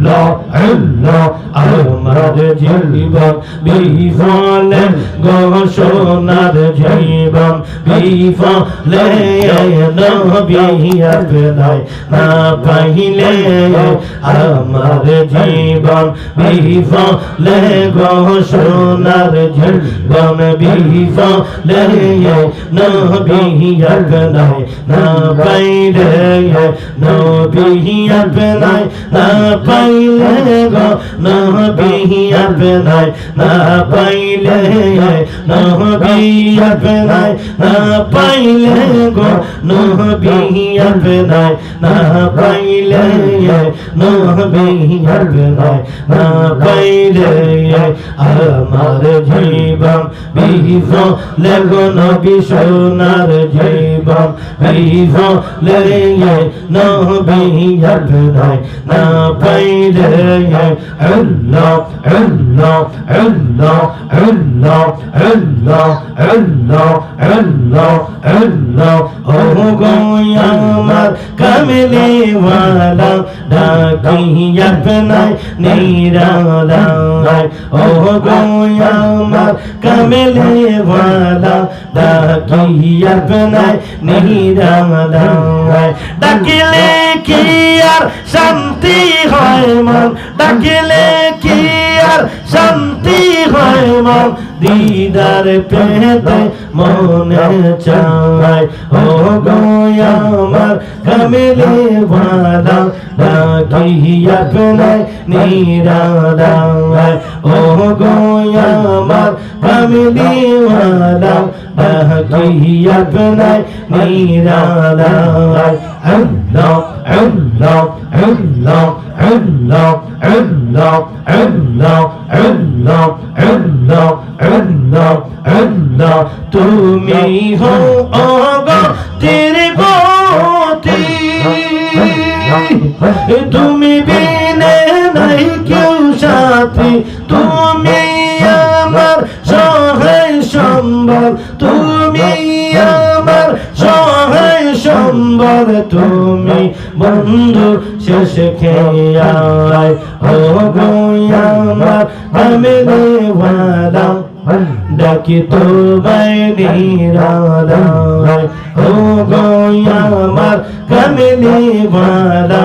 আল্লাহ আল্লাহ আমার জীবন বিফলে ঘোষণার জীবন বিফলে নবী আপনায় না পাইলে আমার জীবন বিফলে ঘোষণার জীবন বিফলে নবী আপনায় না পাইলে নবী আপনায় না পাইলে গো নবী আপনায় না পাইলে নবী আপনায় না পাইলে গো নবী আপনায় না পাইলে নবী আপনায় না পাইলে আমার জীবন বিহ লেগো নবী সোনার জীবন বিহ লে নবী আপনায় না পাইলে আল্লাহ আমার কামলে ওয়ালা ডাকিয়া নাই নিরালা ও গো আমার কামলে ওয়ালা ডাকিয়া নাই নিরালা ডাকিলে কি আর শান্তি হয় মন ডাকিলে কি আর শান্তি হয় মন, দিদার পেতে মনে চায়। ও গো আমার কামেলে ভালা রাখিয়া আপনায় নিরালায় ও গো আমার কামেলে ভালা তুমি হো অগতির গতি তুমি বিনে নাই কেউ সাথী। তুমি তুমি আমার সহায় সম্বল, তুমি বন্ধু শেষ খেয়ায় ও গো আমার আমি দেওয়ালা ডাকি তোমায় নিরালায়। ও গো আমার কামিলি মালা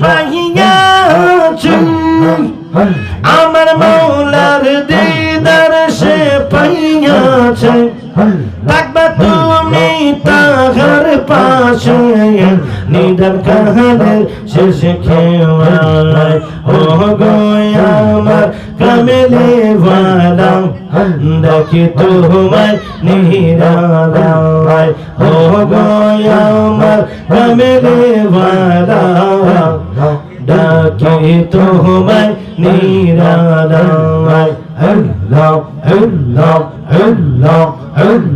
পাইয়াছি আমার মৌলার দিদার সে পাইয়াছে। থাকবা তুমি তাহার পাশে, নিদার কাহাদের শেষ খেওয়ায় ও গো আমার কামেলে ভালা দেখে তোমায় নিরালায় হো গয়া আমার প্রেমের বালা ডাকে তোমায় নিরালায় হল্লা হল্লা হল্লা হল্লা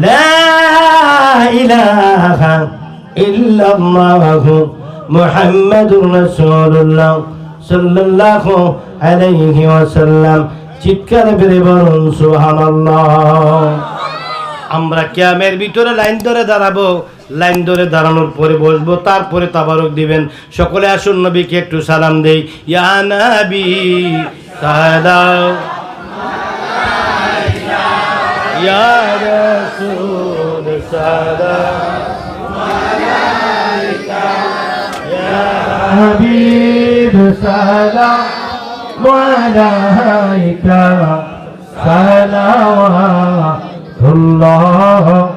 لا إله إلا الله محمد رسول الله صلى الله عليه وسلم تذكر بربر سبحان الله আমরা ক্যামের ভিতরে লাইন ধরে দাঁড়াবো। লাইন ধরে দাঁড়ানোর পরে বসবো, তারপরে তাবারক দিবেন। সকলে আসুন নবীকে একটু সালাম দেই। ইয়ানাবি সালাম সালাম। الله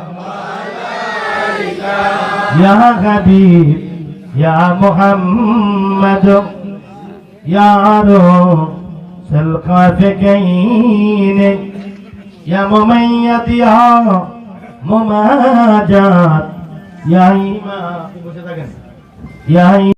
يا حبيب يا محمد يا روح الخافقين يا مميت يا مماجات يا إمام يا